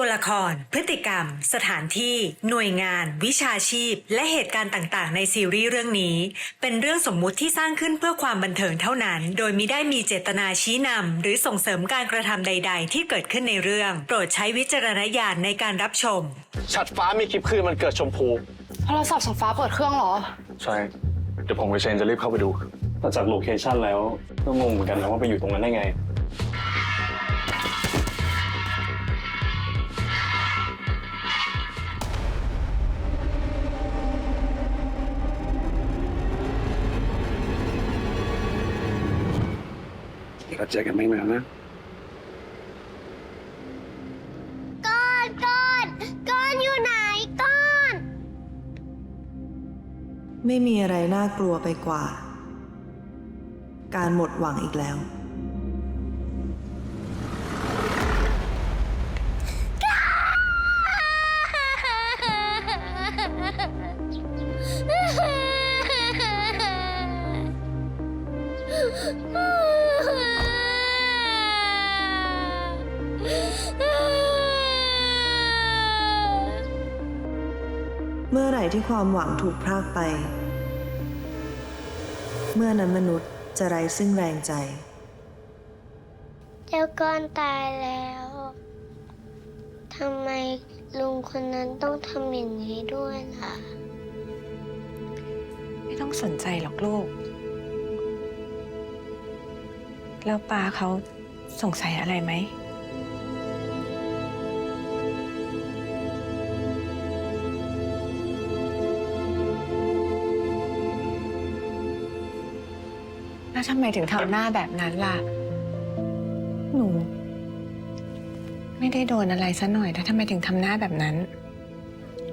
ตัวละคร พฤติกรรม สถานที่ หน่วยงาน วิชาชีพ และเหตุการณ์ต่างๆ ในซีรีส์เรื่องนี้ เป็นเรื่องสมมุติที่สร้างขึ้นเพื่อความบันเทิงเท่านั้น โดยมิได้มีเจตนาชี้นำหรือส่งเสริมการกระทำใด ๆ ที่เกิดขึ้นในเรื่อง โปรดใช้วิจารณญาณในการรับชมฉัดฟ้ามีคลิปคืนมันเกิดชมพู โทรศัพท์สฟ้าเปิดเครื่องเหรอ ใช่ เดี๋ยวผมกับเชนจะรีบเข้าไปดูแต่จากโลเคชันแล้วก็งงเหมือนกันนะว่าไปอยู่ตรงนั้นได้ไง เราเจอกันไม่นานนะ ก้อนก้อนก้อนอยู่ไหนก้อน ไม่มีอะไรน่ากลัวไปกว่า การหมดหวังอีกแล้วเร่ที่ความหวังถูกพรากไป เมื่อนั้นมนุษย์จะไร้ซึ่งแรงใจ เจ้าก้อนตายแล้วทำไมลุงคนนั้นต้องทำอย่างนี้ด้วยล่ะ ไม่ต้องสนใจหรอกลูก แล้วป้าเขาสงสัยอะไรไหม แล้วทำไมถึงทำหน้าแบบนั้นล่ะ หนู ไม่ได้โดนอะไรซะหน่อย แล้วทำไมถึงทำหน้าแบบนั้น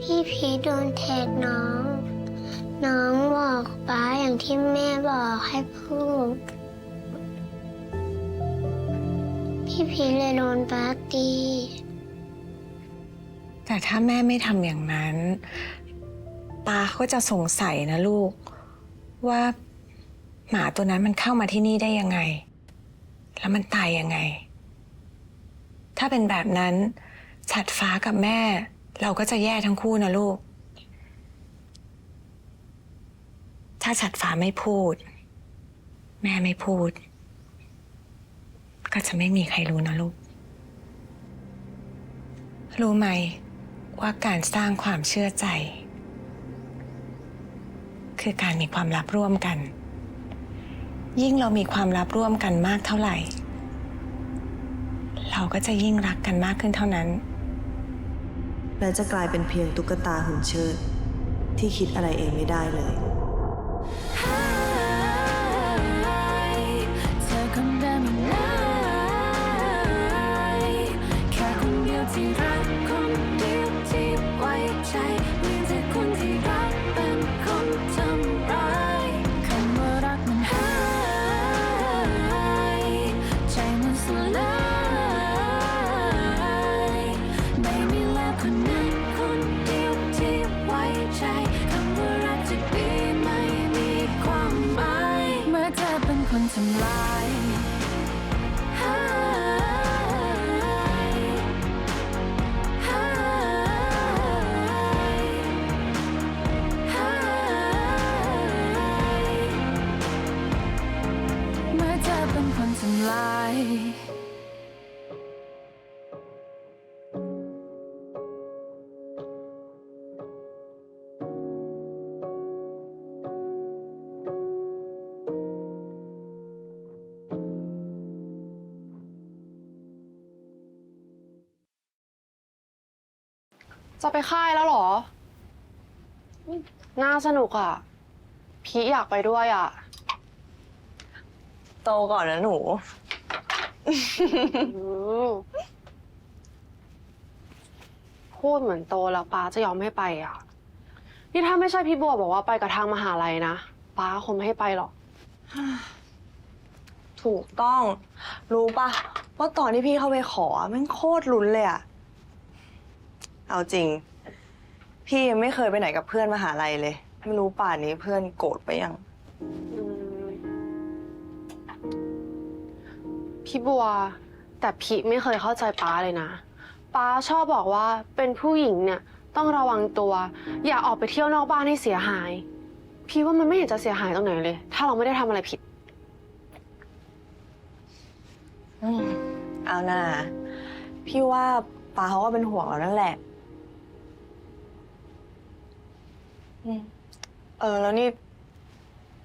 พี่พีชโดนแทงน้อง น้องบอกป้าอย่างที่แม่บอกให้พูด พี่พีชเลยโดนป้าตี แต่ถ้าแม่ไม่ทำอย่างนั้นตาก็จะสงสัยนะลูก ว่า หมาตัวนั้นมันเข้ามาที่นี่ได้ยังไง แล้วมันตายยังไง ถ้าเป็นแบบนั้นฉัดฟ้ากับแม่ เราก็จะแย่ทั้งคู่นะลูก ถ้าฉัดฟ้าไม่พูด แม่ไม่พูด ก็จะไม่มีใครรู้นะลูก รู้ไหมว่าการสร้างความเชื่อใจ คือการมีความลับร่วมกัน ยิ่งเรามีความลับร่วมกันมากเท่าไหร่ เราก็จะยิ่งรักกันมากขึ้นเท่านั้น และจะกลายเป็นเพียงตุ๊กตาหุ่นเชิด ที่คิดอะไรเองไม่ได้เลยเธอคนเดิมอีกเลยแค่คนเดียวที่รัก จะไปค่ายแล้วเหรออืมน่าสนุกอะ พี่อยากไปด้วยอะ โตก่อนนะหนู อืมพูดเหมือนโตแล้วป้าจะยอมให้ไปอะ นี่ถ้าไม่ใช่พี่บัวบอกว่าไปกับทางมหาลัยนะป้าคงไม่ให้ไปหรอก ถูกต้อง รู้ปะว่าตอนที่พี่เข้าไปขออะแมันโคตรลุ้นเลยอะ เอาจริง พี่ยังไม่เคยไปไหนกับเพื่อนมหาลัยเลย ไม่รู้ป่านนี้เพื่อนโกรธไปยังอืมพี่บัว แต่พี่ไม่เคยเข้าใจป้าเลยนะป้าชอบบอกว่าเป็นผู้หญิงเนี่ยต้องระวังตัว อย่าออกไปเที่ยวนอกบ้านให้เสียหาย พี่ว่ามันไม่เห็นจะเสียหายตรงไหนเลย ถ้าเราไม่ได้ทำอะไรผิดอืมเอาน่าพี่ว่าป้าเขาก็เป็นห่วงเรานั่นแหละ เออ แล้วนี่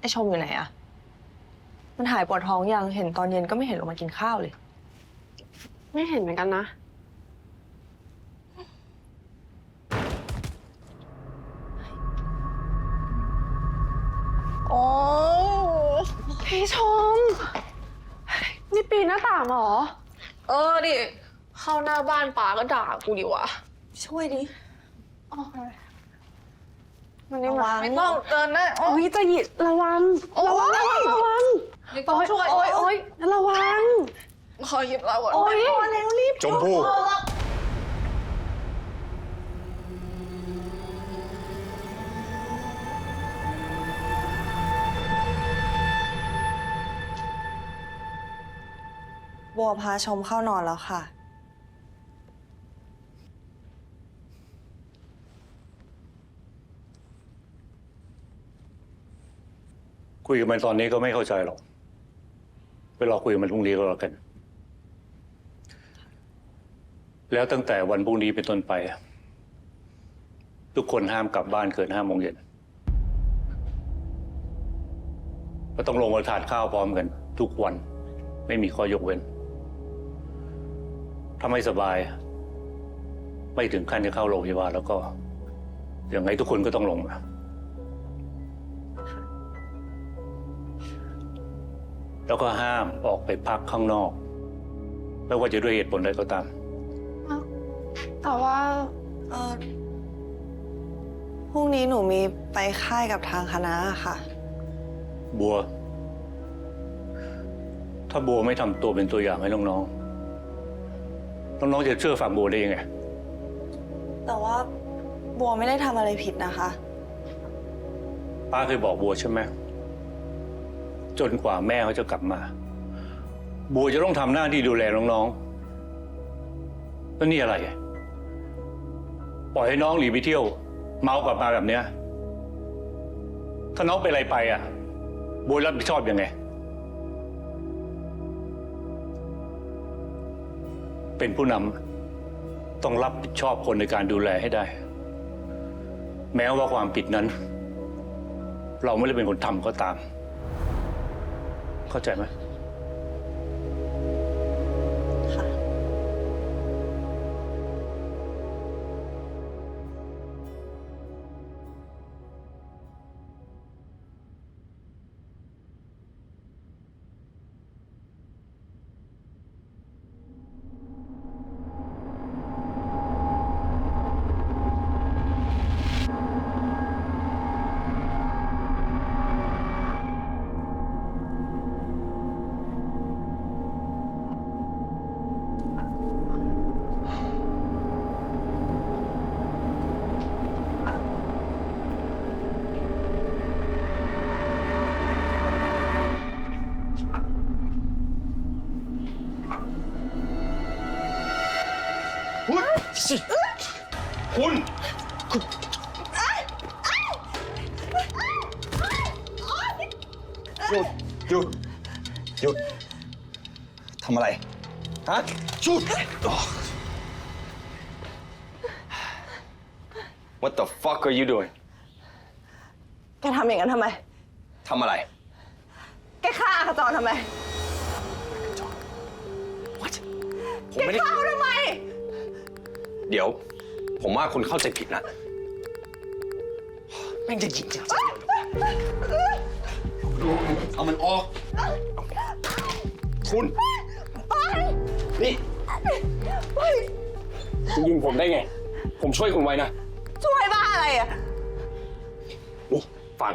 ไอชมอยู่ไหนอะมันหายปวดท้องยังเห็นตอนเย็นก็ไม่เห็นลงมากินข้าวเลย ไม่เห็นเหมือนกันนะ โอ้พี่ชม นี่ปีนหน้าต่างเหรอ เออดิ เข้าหน้าบ้านป๋าก็ด่ากูดิวะ ช่วยดิ มันนี่ระมาวังไม่ต้องเดินได้โอ๊โอ้ยยจะหยิบระวังระวังระวังไม่ต้องช่วยโอ้ยโอ้ยระวังขอหยิบเราก่อนโอ้ยเร็วรีบชมพู่บัวพาชมเข้านอนแล้วค่ะ คุยกับมันตอนนี้ก็ไม่เข้าใจหรอก ไปรอคุยกับมันพรุ่งนี้ก็แล้วกัน แล้วตั้งแต่วันพรุ่งนี้เป็นต้นไป ทุกคนห้ามกลับบ้านเกินห้าโมงเย็นก็ต้องลงมาทานข้าวพร้อมกัน ทุกวัน ไม่มีข้อยกเว้น ถ้าไม่สบาย ไม่ถึงขั้นจะเข้าโรงพยาบาลแล้วก็ยังไงทุกคนก็ต้องลงมา แล้วก็ห้ามออกไปพักข้างนอก ไม่ว่าจะด้วยเหตุผลใดก็ตาม แต่ว่าเออพรุ่งนี้หนูมีไปค่ายกับทางคณะค่ะ บัว ถ้าบัวไม่ทำตัวเป็นตัวอย่างให้น้องๆ น้องๆจะเชื่อฟังบัวได้ยังไง แต่ว่าบัวไม่ได้ทำอะไรผิดนะคะ ป้าเคยบอกบัวใช่ไหม จนกว่าแม่เขาจะกลับมา บัวจะต้องทำหน้าที่ดูแลน้องๆแล้วนี่อะไร ปล่อยให้น้องหลีไปเที่ยว เมากลับมาแบบเนี้ย ถ้าน้องเป็นอะไรไปอะ บัวรับผิดชอบยังไง เป็นผู้นำต้องรับผิดชอบคนในการดูแลให้ได้ แม้ว่าความผิดนั้น เราไม่ได้เป็นคนทำก็ตาม เข้าใจไหม คุณหยุดหยุดหยุดทำอะไร ฮะหยุด What the fuck are you doing แกทำอย่างนั้นทำไม ทำอะไร แกฆ่าขจรทำไม What ผมไม่ได้ ฆ่าทำไม เดี๋ยว ผมว่าคุณเข้าใจผิดนะแม่งจะยิงจริงๆเอามันออก คุณ นี่คุณยิงผมได้ไง ผมช่วยคุณไว้นะ ช่วยบ้าอะไรอะ นี่ฟัง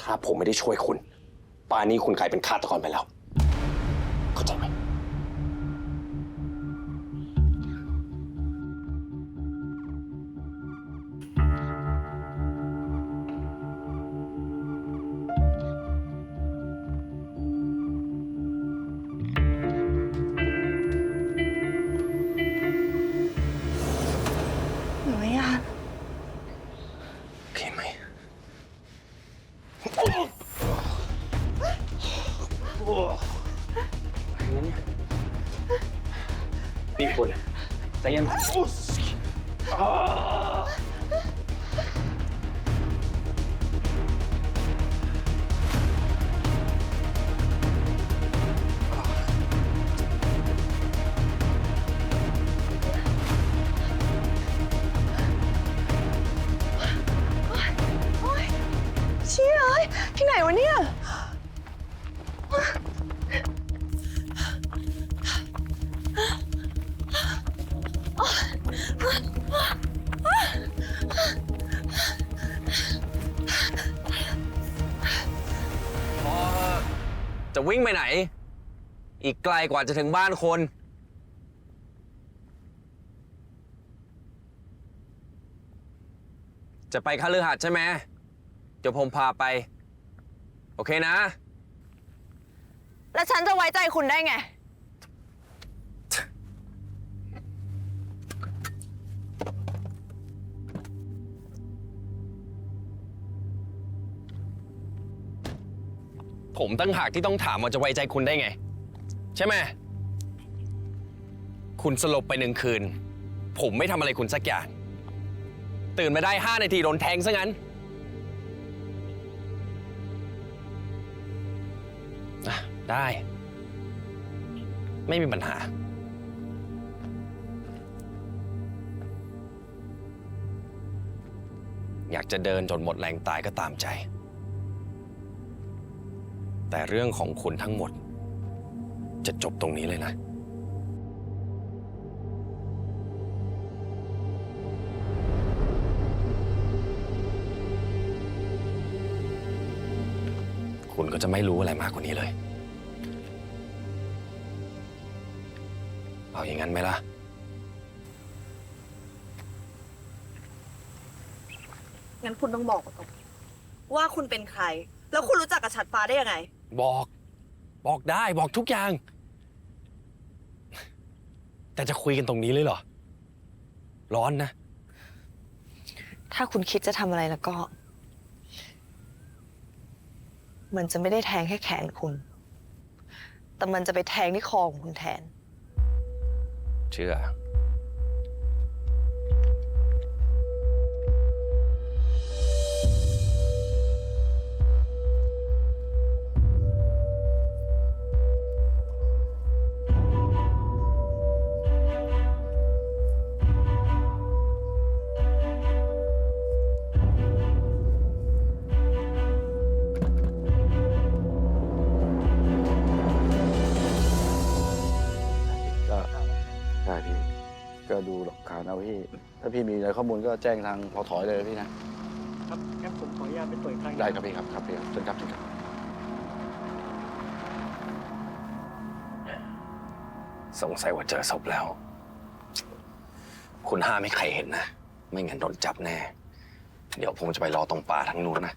ถ้าผมไม่ได้ช่วยคุณ ป่านนี้คุณกลายเป็นฆาตกรไปแล้ว เข้าใจไหม ใจเจะวิ่งไปไหน อีกไกลกว่าจะถึงบ้านคน จะไปคาลือหัดใช่ไหมเดี๋ยวผมพาไป โอเคนะ แล้วฉันจะไว้ใจคุณได้ไง ผมตั้งหากที่ต้องถามว่าจะไว้ใจคุณได้ไง ใช่ไหม คุณสลบไปหนึ่งคืน ผมไม่ทำอะไรคุณสักอย่าง ตื่นมาได้ห้านาทีโดนแทงซะงั้นอะได้ ไม่มีปัญหาอยากจะเดินจนหมดแรงตายก็ตามใจ แต่เรื่องของคุณทั้งหมด จะจบตรงนี้เลยนะ คุณก็จะไม่รู้อะไรมากกว่านี้เลย เอาอย่างนั้นไหมล่ะงั้นคุณต้องบอกก่อนว่าคุณเป็นใคร แล้วคุณรู้จักกับฉัดฟ้าได้ยังไง บอก บอกได้บอกทุกอย่าง แต่จะคุยกันตรงนี้เลยเหรอ ร้อนนะ ถ้าคุณคิดจะทำอะไรแล้วก็ มันจะไม่ได้แทงแค่แขนคุณ แต่มันจะไปแทงที่คอของคุณแทน เชื่อ พี่มีอะไรข้อมูลก็แจ้งทางพอถอยเลยพี่นะครับงั้นผมขออนุญาตไปตรวจอีกครั้งได้ครับพี่ครับครับพี่ครับเชิญครับเชิญครับสงสัยว่าเจอศพแล้ว คุณห้ามไม่ใครเห็นนะ ไม่งั้นโดนจับแน่ เดี๋ยวผมจะไปรอตรงป่าทางนู้นนะ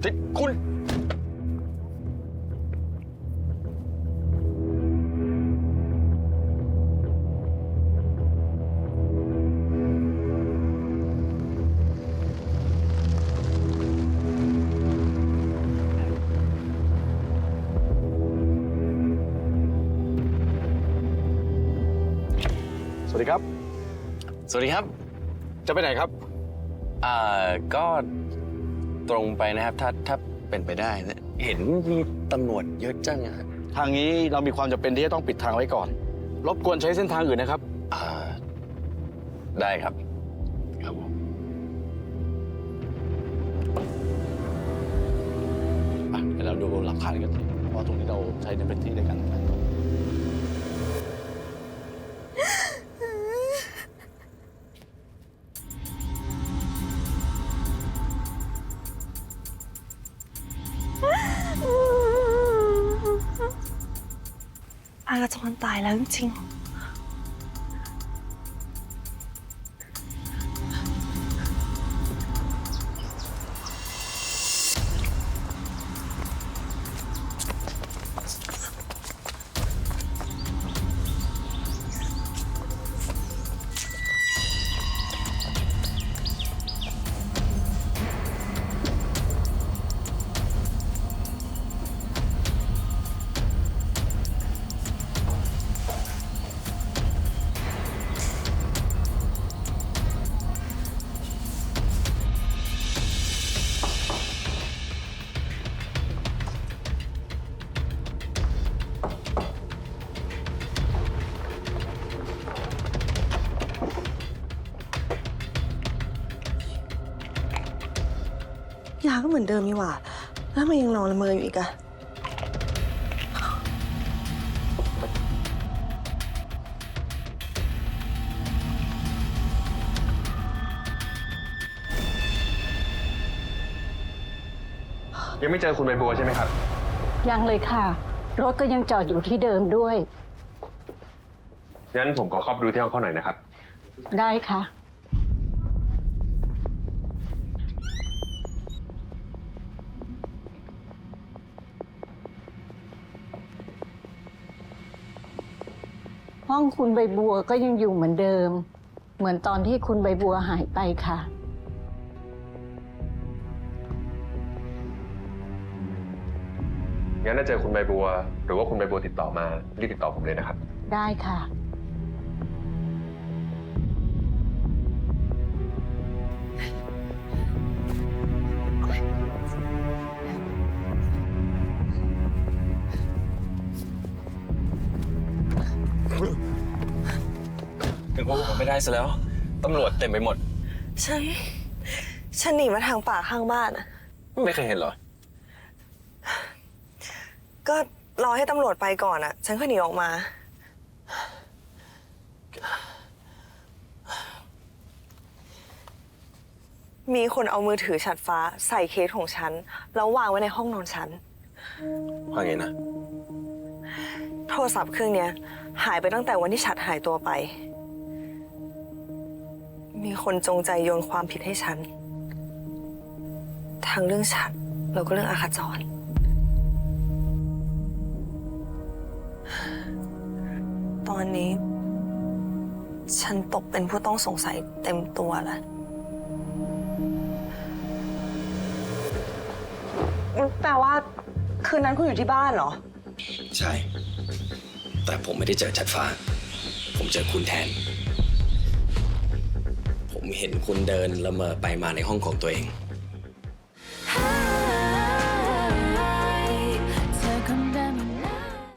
เฮ้ยคุณ สวัสดีครับ จะไปไหนครับ อ่า ก็ตรงไปนะครับ ถ้าถ้าเป็นไปได้นะเห็นมีตำรวจเยอะจังอะครับทางนี้เรามีความจำเป็นที่จะต้องปิดทางไว้ก่อน รบกวนใช้เส้นทางอื่นนะครับ อ่า ได้ครับ ครับผมอะเดี๋ยวเราดูหลักฐานกันสิเพราะตรงนี้เราใช้ในพื้นที่ด้วยกัน อากาจรตายแล้วจริงๆ ก็เหมือนเดิมนี่หว่า แล้วทำไมันยังนอนละเมออยู่อีกอะยังไม่เจอคุณใบบัวใช่ไหมครับ ยังเลยค่ะ รถก็ยังจอดอยู่ที่เดิมด้วย งั้นผมขอเข้าไปดูที่ห้องเขาหน่อยนะครับ ได้ค่ะ ห้องคุณใบบัวก็ยังอยู่เหมือนเดิม เหมือนตอนที่คุณใบบัวหายไปค่ะ งั้นถ้าเจอคุณใบบัว หรือว่าคุณใบบัวติดต่อมารีบติดต่อผมเลยนะครับ ได้ค่ะ ถึงว่าผมไม่ได้ซะแล้ว ตำรวจเต็มไปหมด ฉัน ฉันหนีมาทางป่าข้างบ้านอะไม่เคยเห็นเหรอ ก็รอให้ตำรวจไปก่อนอะฉันก็หนีออกมา มีคนเอามือถือฉัดฟ้า ใส่เคสของฉัน แล้ววางไว้ในห้องนอนฉัน ว่าไงนะ โทรศัพท์เครื่องเนี้ย หายไปตั้งแต่วันที่ฉัดหายตัวไป มีคนจงใจโยนความผิดให้ฉัน ทั้งเรื่องฉัดแล้วก็เรื่องอาคาจร ตอนนี้ ฉันตกเป็นผู้ต้องสงสัยเต็มตัวแล้วแปลว่าคืนนั้นคุณอยู่ที่บ้านเหรอ ใช่ แต่ผมไม่ได้เจอชัดฟ้า ผมเจอคุณแทนผม เห็นคุณเดินละเมอไปมาในห้องของตัวเอง